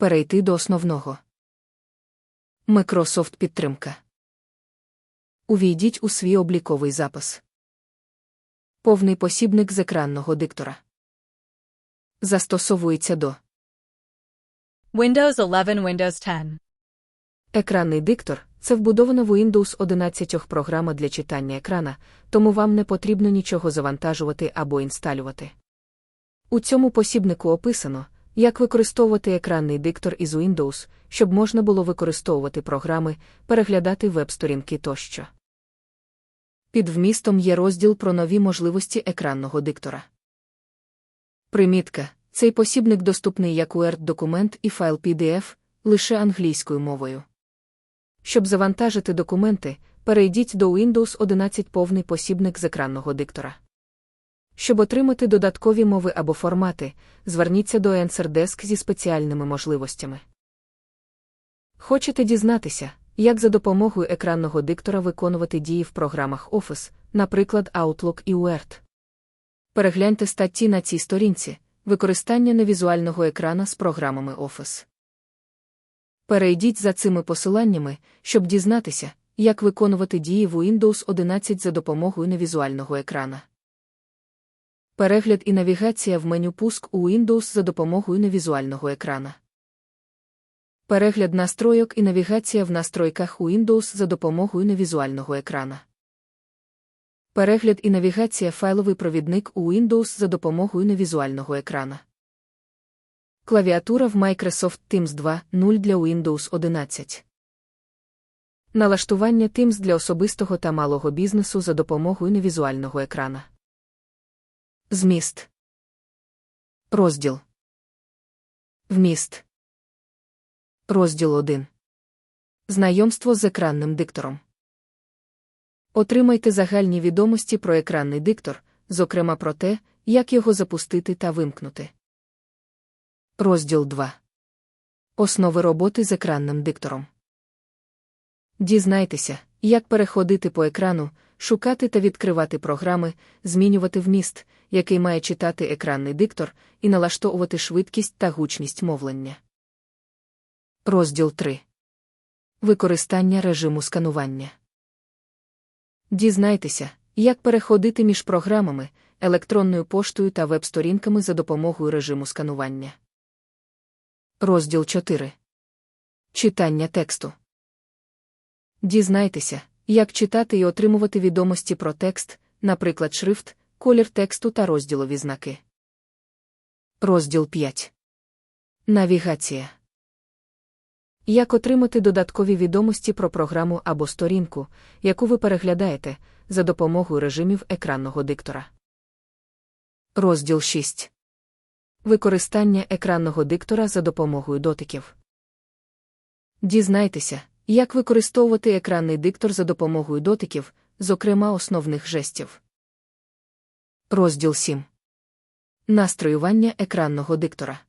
Перейти до основного. Microsoft підтримка. Увійдіть у свій обліковий запис. Повний посібник з екранного диктора. Застосовується до Windows 11, Windows 10. Екранний диктор це вбудована в Windows 11 програма для читання екрана, тому вам не потрібно нічого завантажувати або інсталювати. У цьому посібнику описано, як використовувати екранний диктор із Windows, щоб можна було використовувати програми, переглядати веб-сторінки тощо. Під вмістом є розділ про нові можливості екранного диктора. Примітка. Цей посібник доступний як Word-документ і файл PDF лише англійською мовою. Щоб завантажити документи, перейдіть до Windows 11 повний посібник з екранного диктора. Щоб отримати додаткові мови або формати, зверніться до Answer зі спеціальними можливостями. Хочете дізнатися, як за допомогою екранного диктора виконувати дії в програмах Office, наприклад, Outlook і Word? Перегляньте статті на цій сторінці використання невізуального екрана з програмами Office. Перейдіть за цими посиланнями, щоб дізнатися, як виконувати дії в Windows 11 за допомогою невізуального екрана. Перегляд і навігація в меню Пуск у Windows за допомогою невізуального екрана. Перегляд настройок і навігація в настройках у Windows за допомогою невізуального екрана. Перегляд і навігація файловий провідник у Windows за допомогою невізуального екрана. Клавіатура в Microsoft Teams 2.0 для Windows 11. Налаштування Teams для особистого та малого бізнесу за допомогою невізуального екрана. Зміст. Розділ. Вміст. Розділ 1. Знайомство з екранним диктором. Отримайте загальні відомості про екранний диктор, зокрема про те, як його запустити та вимкнути. Розділ 2. Основи роботи з екранним диктором. Дізнайтеся, як переходити по екрану, шукати та відкривати програми, змінювати вміст, який має читати екранний диктор, і налаштовувати швидкість та гучність мовлення. Розділ 3. Використання режиму сканування. Дізнайтеся, як переходити між програмами, електронною поштою та веб-сторінками за допомогою режиму сканування. Розділ 4. Читання тексту. Дізнайтеся, як читати і отримувати відомості про текст, наприклад, шрифт, колір тексту та розділові знаки. Розділ 5. Навігація. Як отримати додаткові відомості про програму або сторінку, яку ви переглядаєте, за допомогою режимів екранного диктора. Розділ 6. Використання екранного диктора за допомогою дотиків. Дізнайтеся, як використовувати екранний диктор за допомогою дотиків, зокрема основних жестів. Розділ 7. Настроювання екранного диктора.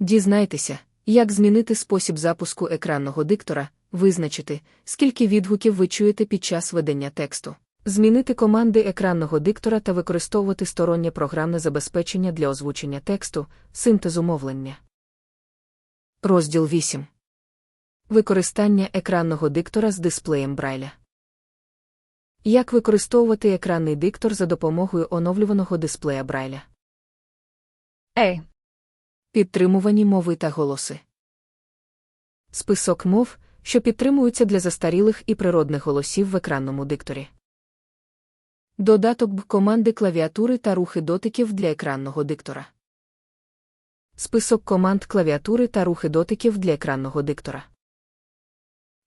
Дізнайтеся, як змінити спосіб запуску екранного диктора, визначити, скільки відгуків ви чуєте під час ведення тексту. Змінити команди екранного диктора та використовувати стороннє програмне забезпечення для озвучення тексту, синтезу мовлення. Розділ 8. Використання екранного диктора з дисплеєм Брайля. Як використовувати екранний диктор за допомогою оновлюваного дисплея Брайля? A. Підтримувані мови та голоси. Список мов, що підтримуються для застарілих і природних голосів в екранному дикторі. Додаток Б команди клавіатури та рухи дотиків для екранного диктора. Список команд клавіатури та рухи дотиків для екранного диктора.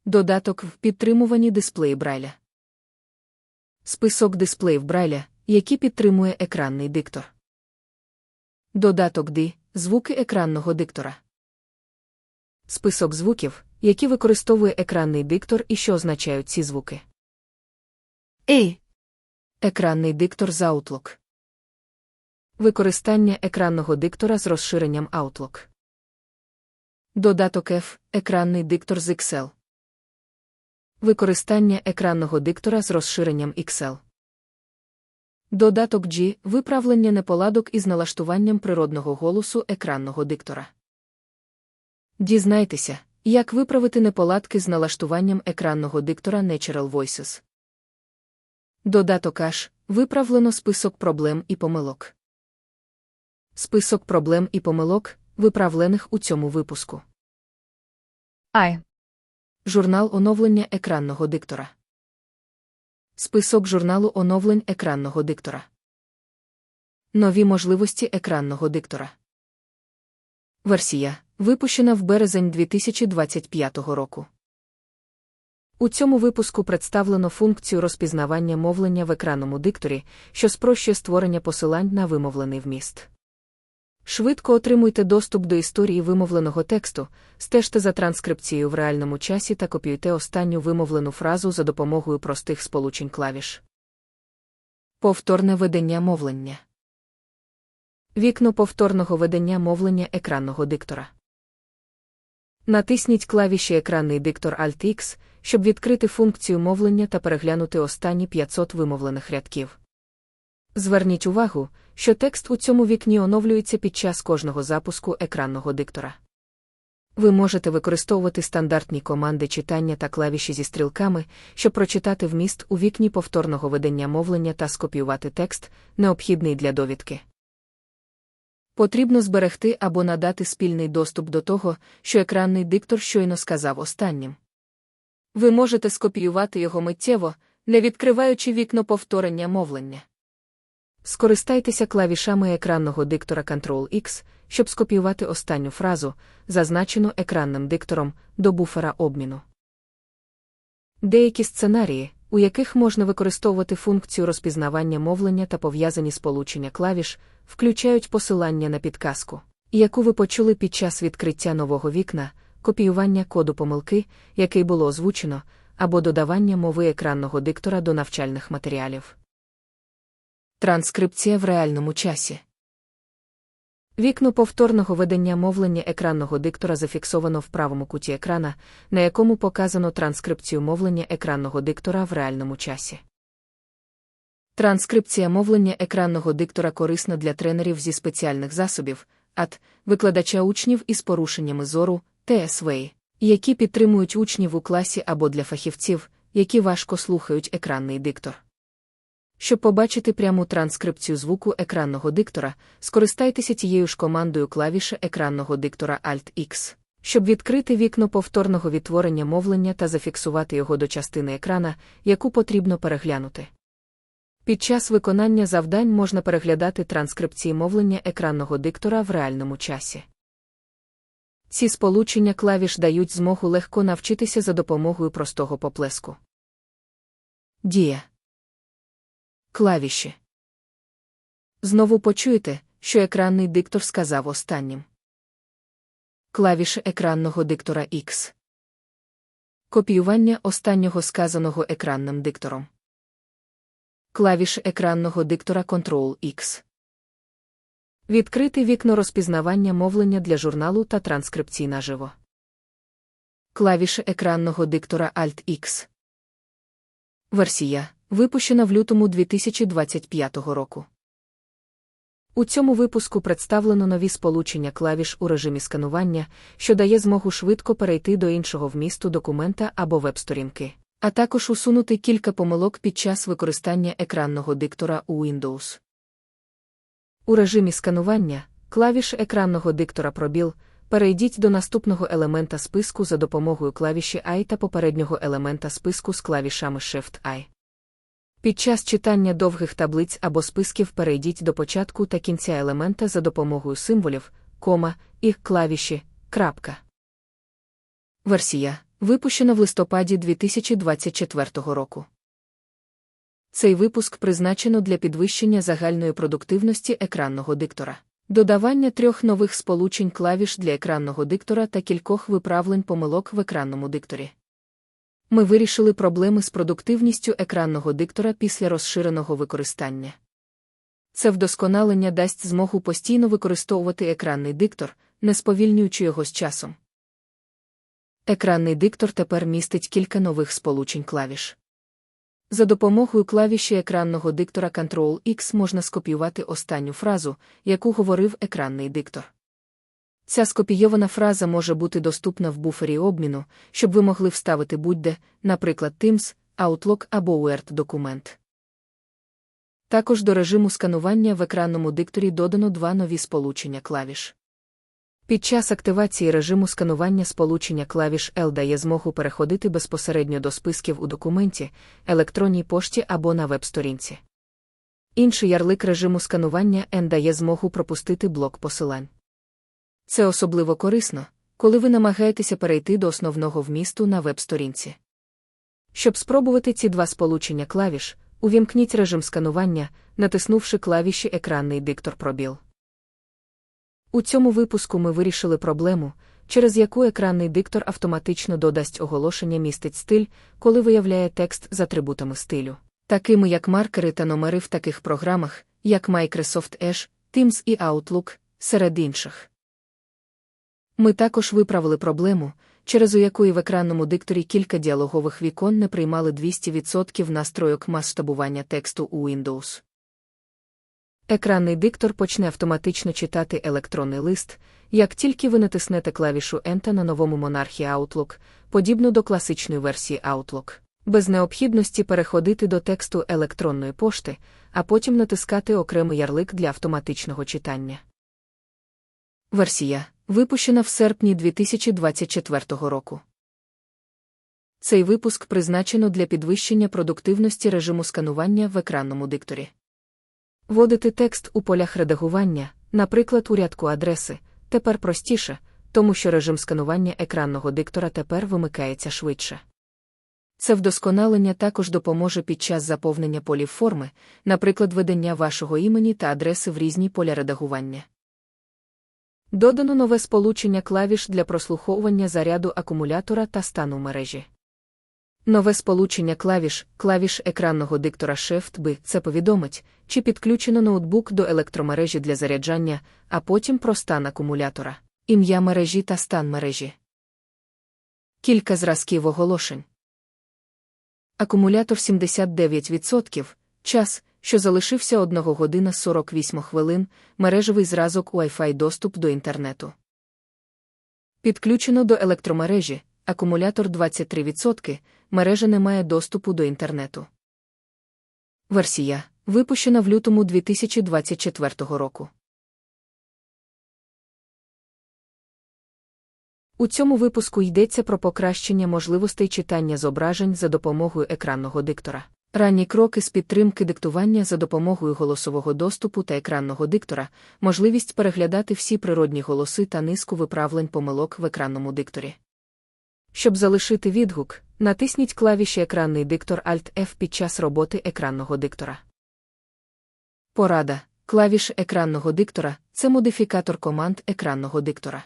Додаток в підтримувані дисплеї Брайля. Список дисплеїв Брайля, які підтримує екранний диктор. Додаток D звуки екранного диктора. Список звуків, які використовує екранний диктор і що означають ці звуки. A. Екранний диктор з Outlook. Використання екранного диктора з розширенням Outlook. Додаток F. Екранний диктор з Excel. Використання екранного диктора з розширенням Excel. Додаток G. Виправлення неполадок із налаштуванням природного голосу екранного диктора. Дізнайтеся, як виправити неполадки з налаштуванням екранного диктора Natural Voices. Додаток Аш виправлено список проблем і помилок. Список проблем і помилок, виправлених у цьому випуску. I. Журнал оновлення екранного диктора. Список журналу оновлень екранного диктора. Нові можливості екранного диктора. Версія випущена в березень 2025 року. У цьому випуску представлено функцію розпізнавання мовлення в екранному дикторі, що спрощує створення посилань на вимовлений вміст. Швидко отримуйте доступ до історії вимовленого тексту, стежте за транскрипцією в реальному часі та копіюйте останню вимовлену фразу за допомогою простих сполучень клавіш. Повторне ведення мовлення. Вікно повторного ведення мовлення екранного диктора. Натисніть клавіші Екранний диктор Alt-X, щоб відкрити функцію мовлення та переглянути останні 500 вимовлених рядків. Зверніть увагу, що текст у цьому вікні оновлюється під час кожного запуску екранного диктора. Ви можете використовувати стандартні команди читання та клавіші зі стрілками, щоб прочитати вміст у вікні повторного ведення мовлення та скопіювати текст, необхідний для довідки. Потрібно зберегти або надати спільний доступ до того, що екранний диктор щойно сказав останнім. Ви можете скопіювати його миттєво, не відкриваючи вікно повторення мовлення. Скористайтеся клавішами екранного диктора Ctrl-X, щоб скопіювати останню фразу, зазначену екранним диктором, до буфера обміну. Деякі сценарії, у яких можна використовувати функцію розпізнавання мовлення та пов'язані сполучення клавіш, включають посилання на підказку, яку ви почули під час відкриття нового вікна, копіювання коду помилки, який було озвучено, або додавання мови екранного диктора до навчальних матеріалів. Транскрипція в реальному часі. Вікно повторного ведення мовлення екранного диктора зафіксовано в правому куті екрана, на якому показано транскрипцію мовлення екранного диктора в реальному часі. Транскрипція мовлення екранного диктора корисна для тренерів зі спеціальних засобів, АТ, викладача учнів із порушеннями зору, ТСВ, які підтримують учнів у класі або для фахівців, які важко слухають екранний диктор. Щоб побачити пряму транскрипцію звуку екранного диктора, скористайтеся тією ж командою клавіші екранного диктора Alt-X, щоб відкрити вікно повторного відтворення мовлення та зафіксувати його до частини екрана, яку потрібно переглянути. Під час виконання завдань можна переглядати транскрипції мовлення екранного диктора в реальному часі. Ці сполучення клавіш дають змогу легко навчитися за допомогою простого поплеску. Дія. Клавіші. Знову почуєте, що екранний диктор сказав останнім. Клавіші екранного диктора X. Копіювання останнього сказаного екранним диктором. Клавіші екранного диктора Ctrl-X. Відкрити вікно розпізнавання мовлення для журналу та транскрипцій наживо. Клавіші екранного диктора Alt-X. Версія випущена в лютому 2025 року. У цьому випуску представлено нові сполучення клавіш у режимі сканування, що дає змогу швидко перейти до іншого вмісту документа або веб-сторінки, а також усунути кілька помилок під час використання екранного диктора у Windows. У режимі сканування клавіш екранного диктора пробіл. Перейдіть до наступного елемента списку за допомогою клавіші I та попереднього елемента списку з клавішами Shift-I. Під час читання довгих таблиць або списків перейдіть до початку та кінця елемента за допомогою символів, кома і клавіші крапка. Версія випущена в листопаді 2024 року. Цей випуск призначено для підвищення загальної продуктивності екранного диктора. Додавання трьох нових сполучень клавіш для екранного диктора та кількох виправлень помилок в екранному дикторі. Ми вирішили проблеми з продуктивністю екранного диктора після розширеного використання. Це вдосконалення дасть змогу постійно використовувати екранний диктор, не сповільнюючи його з часом. Екранний диктор тепер містить кілька нових сполучень клавіш. За допомогою клавіші екранного диктора Ctrl-X можна скопіювати останню фразу, яку говорив екранний диктор. Ця скопійована фраза може бути доступна в буфері обміну, щоб ви могли вставити будь-де, наприклад, Teams, Outlook або Word документ. Також до режиму сканування в екранному дикторі додано два нові сполучення клавіш. Під час активації режиму сканування сполучення клавіш L дає змогу переходити безпосередньо до списків у документі, електронній пошті або на веб-сторінці. Інший ярлик режиму сканування N дає змогу пропустити блок посилань. Це особливо корисно, коли ви намагаєтеся перейти до основного вмісту на веб-сторінці. Щоб спробувати ці два сполучення клавіш, увімкніть режим сканування, натиснувши клавіші Екранний диктор пробіл. У цьому випуску ми вирішили проблему, через яку екранний диктор автоматично додасть оголошення містить стиль, коли виявляє текст з атрибутами стилю, такими як маркери та номери в таких програмах, як Microsoft Edge, Teams і Outlook, серед інших. Ми також виправили проблему, через у якої в екранному дикторі кілька діалогових вікон не приймали 200% настройок масштабування тексту у Windows. Екранний диктор почне автоматично читати електронний лист, як тільки ви натиснете клавішу Enter на новому монархі Outlook, подібно до класичної версії Outlook, без необхідності переходити до тексту електронної пошти, а потім натискати окремий ярлик для автоматичного читання. Версія випущена в серпні 2024 року. Цей випуск призначено для підвищення продуктивності режиму сканування в екранному дикторі. Вводити текст у полях редагування, наприклад, у рядку адреси, тепер простіше, тому що режим сканування екранного диктора тепер вимикається швидше. Це вдосконалення також допоможе під час заповнення полів форми, наприклад, ведення вашого імені та адреси в різні поля редагування. Додано нове сполучення клавіш для прослуховування заряду акумулятора та стану мережі. Нове сполучення клавіш, клавіш екранного диктора Shift-B це повідомить, чи підключено ноутбук до електромережі для заряджання, а потім про стан акумулятора, ім'я мережі та стан мережі. Кілька зразків оголошень. Акумулятор 79%, час, що залишився 1 година 48 хвилин, мережевий зразок Wi-Fi доступ до інтернету. Підключено до електромережі, акумулятор 23%, мережа не має доступу до інтернету. Версія випущена в лютому 2024 року. У цьому випуску йдеться про покращення можливостей читання зображень за допомогою екранного диктора. Ранні кроки з підтримки диктування за допомогою голосового доступу та екранного диктора, можливість переглядати всі природні голоси та низку виправлень помилок в екранному дикторі. Щоб залишити відгук, натисніть клавіші Екранний диктор Alt-F під час роботи екранного диктора. Порада. Клавіш екранного диктора це модифікатор команд екранного диктора.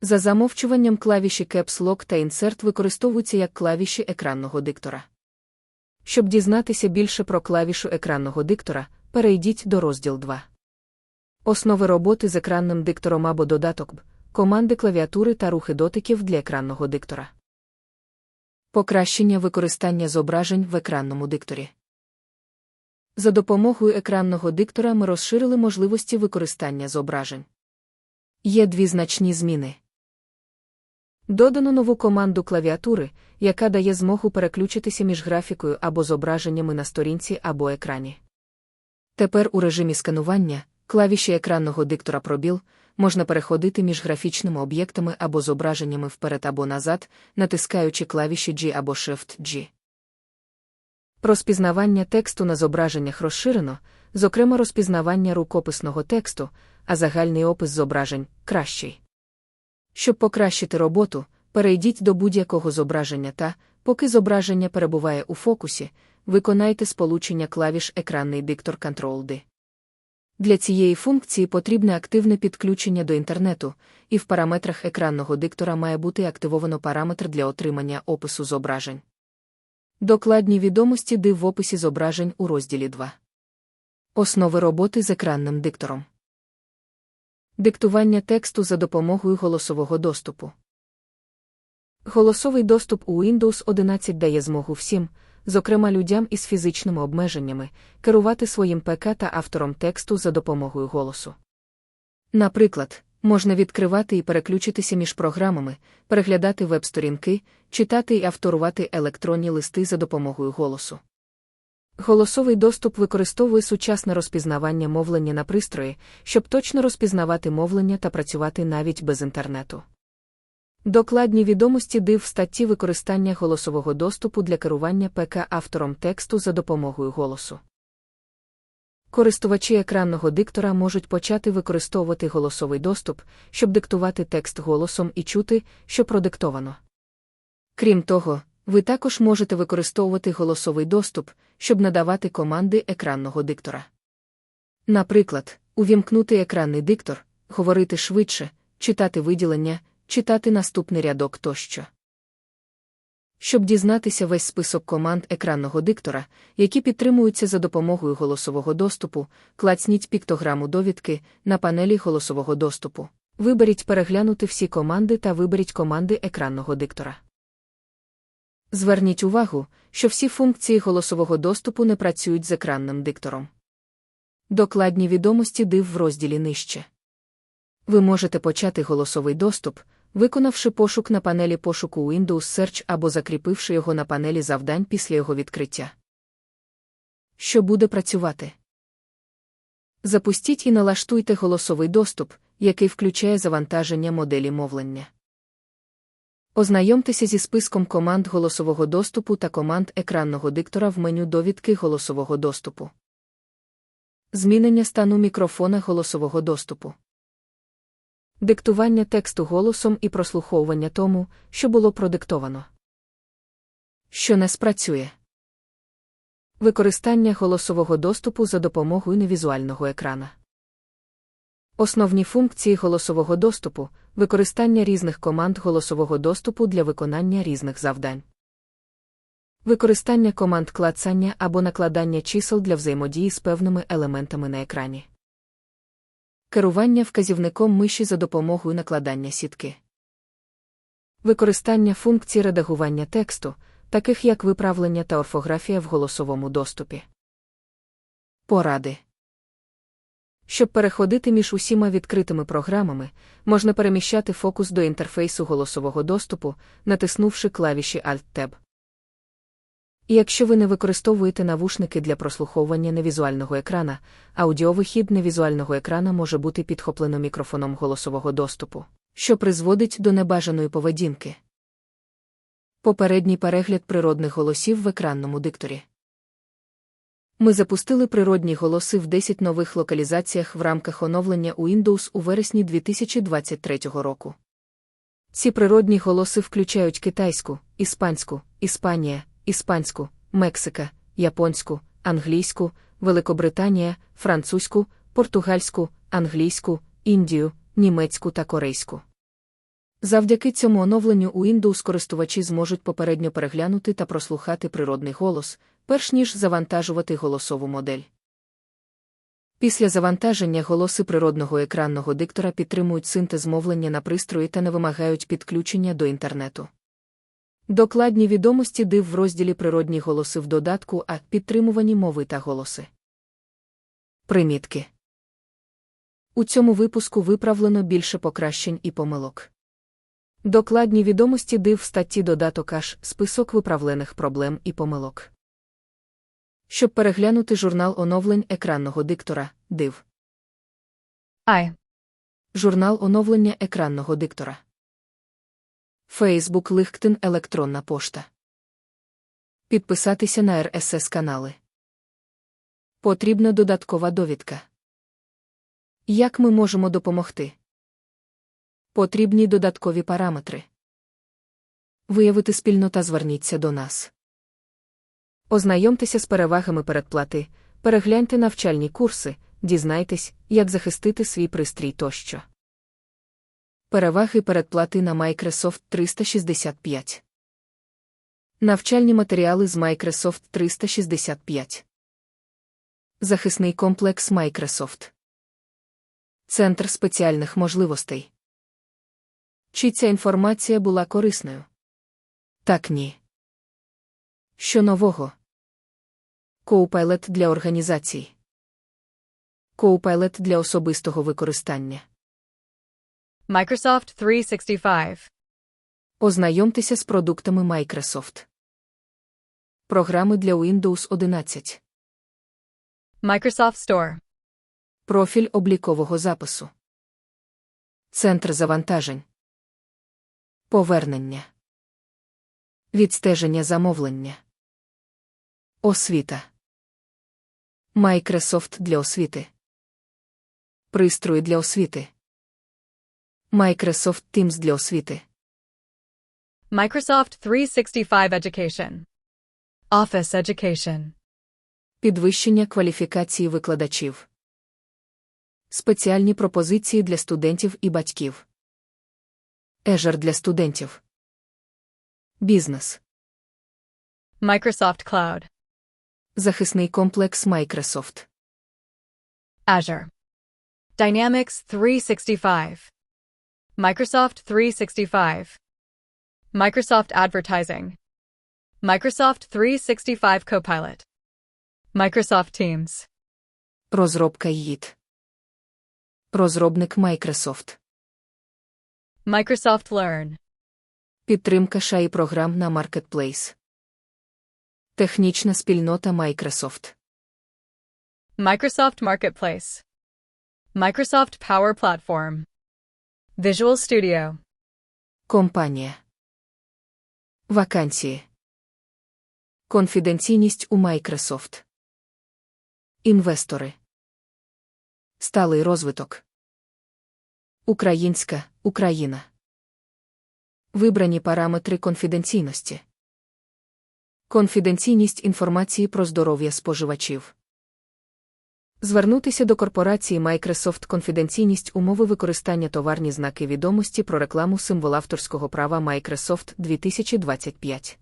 За замовчуванням клавіші Caps Lock та Insert використовуються як клавіші екранного диктора. Щоб дізнатися більше про клавішу екранного диктора, перейдіть до розділ 2. Основи роботи з екранним диктором або додаток Б, команди клавіатури та рухи дотиків для екранного диктора. Покращення використання зображень в екранному дикторі. За допомогою екранного диктора ми розширили можливості використання зображень. Є дві значні зміни. Додано нову команду клавіатури, яка дає змогу переключитися між графікою або зображеннями на сторінці або екрані. Тепер у режимі сканування клавіші екранного диктора пробіл можна переходити між графічними об'єктами або зображеннями вперед або назад, натискаючи клавіші G або Shift-G. Розпізнавання тексту на зображеннях розширено, зокрема розпізнавання рукописного тексту, а загальний опис зображень кращий. Щоб покращити роботу, перейдіть до будь-якого зображення та, поки зображення перебуває у фокусі, виконайте сполучення клавіш Екранний диктор Ctrl-D. Для цієї функції потрібне активне підключення до інтернету, і в параметрах екранного диктора має бути активовано параметр для отримання опису зображень. Докладні відомості див в описі зображень у розділі 2. Основи роботи з екранним диктором. Диктування тексту за допомогою голосового доступу. Голосовий доступ у Windows 11 дає змогу всім, зокрема людям із фізичними обмеженнями, керувати своїм ПК та автором тексту за допомогою голосу. Наприклад, Можна відкривати і переключитися між програмами, переглядати веб-сторінки, читати і авторувати електронні листи за допомогою голосу. Голосовий доступ використовує сучасне розпізнавання мовлення на пристрої, щоб точно розпізнавати мовлення та працювати навіть без інтернету. Докладні відомості див статті використання голосового доступу для керування ПК автором тексту за допомогою голосу. Користувачі екранного диктора можуть почати використовувати голосовий доступ, щоб диктувати текст голосом і чути, що продиктовано. Крім того, ви також можете використовувати голосовий доступ, щоб надавати команди екранного диктора. Наприклад, увімкнути екранний диктор, говорити швидше, читати виділення, читати наступний рядок тощо. Щоб дізнатися весь список команд екранного диктора, які підтримуються за допомогою голосового доступу, клацніть піктограму довідки на панелі голосового доступу. Виберіть переглянути всі команди та виберіть команди екранного диктора. Зверніть увагу, що всі функції голосового доступу не працюють з екранним диктором. Докладні відомості див в розділі нижче. Ви можете почати голосовий доступ, виконавши пошук на панелі пошуку Windows Search або закріпивши його на панелі завдань після його відкриття. Що буде працювати? Запустіть і налаштуйте голосовий доступ, який включає завантаження моделі мовлення. Ознайомтеся зі списком команд голосового доступу та команд екранного диктора в меню довідки голосового доступу. Змінення стану мікрофона голосового доступу. Диктування тексту голосом і прослуховування тому, що було продиктовано. Що не спрацює. Використання голосового доступу за допомогою невізуального екрана. Основні функції голосового доступу використання різних команд голосового доступу для виконання різних завдань. Використання команд клацання або накладання чисел для взаємодії з певними елементами на екрані. Керування вказівником миші за допомогою накладання сітки. Використання функцій редагування тексту, таких як виправлення та орфографія в голосовому доступі. Поради. Щоб переходити між усіма відкритими програмами, можна переміщати фокус до інтерфейсу голосового доступу, натиснувши клавіші Alt-Tab. Якщо ви не використовуєте навушники для прослуховування невізуального екрана, аудіовихід невізуального екрана може бути підхоплено мікрофоном голосового доступу, що призводить до небажаної поведінки. Попередній перегляд природних голосів в екранному дикторі. Ми запустили природні голоси в 10 нових локалізаціях в рамках оновлення у Windows у вересні 2023 року. Ці природні голоси включають китайську, іспанську, Іспанія, іспанську, Мексика, японську, англійську, Великобританія, французьку, португальську, англійську, Індію, німецьку та корейську. Завдяки цьому оновленню у Windows користувачі зможуть попередньо переглянути та прослухати природний голос, перш ніж завантажувати голосову модель. Після завантаження голоси природного екранного диктора підтримують синтез мовлення на пристрої та не вимагають підключення до інтернету. Докладні відомості див в розділі Природні голоси в додатку, а підтримувані мови та голоси. Примітки. У цьому випуску виправлено більше покращень і помилок. Докладні відомості див в статті додаток аж список виправлених проблем і помилок. Щоб переглянути журнал оновлень екранного диктора, див. I. Журнал оновлення екранного диктора. Facebook LinkedIn електронна пошта. Підписатися на RSS канали. Потрібна додаткова довідка. Як ми можемо допомогти? Потрібні додаткові параметри. Виявити спільнота зверніться до нас. Ознайомтеся з перевагами передплати, перегляньте навчальні курси, дізнайтесь, як захистити свій пристрій тощо. Переваги передплати на Microsoft 365. Навчальні матеріали з Microsoft 365. Захисний комплекс Microsoft. Центр спеціальних можливостей. Чи ця інформація була корисною? Так ні. Що нового? Коупайлет для організацій. Коупайлет для особистого використання. Microsoft 365. Ознайомтеся з продуктами Microsoft. Програми для Windows 11. Microsoft Store. Профіль облікового запису. Центр завантажень. Повернення. Відстеження замовлення. Освіта. Microsoft для освіти. Пристрої для освіти. Microsoft Teams для освіти. Microsoft 365 Education. Office Education. Підвищення кваліфікації викладачів. Спеціальні пропозиції для студентів і батьків. Azure для студентів. Бізнес. Microsoft Cloud. Захисний комплекс Microsoft. Azure. Dynamics 365. Microsoft 365. Microsoft Advertising. Microsoft 365 Copilot. Microsoft Teams. Розробка ЄІТ. Розробник Microsoft. Microsoft Learn. Підтримка шаї програм на Marketplace. Технічна спільнота Microsoft. Microsoft Marketplace. Microsoft Power Platform. Visual Studio. Компанія. Вакансії. Конфіденційність у Microsoft. Інвестори. Сталий розвиток. Українська Україна. Вибрані параметри конфіденційності. Конфіденційність інформації про здоров'я споживачів. Звернутися до корпорації Microsoft конфіденційність умови використання товарні знаки відомості про рекламу символ авторського права Microsoft 2025.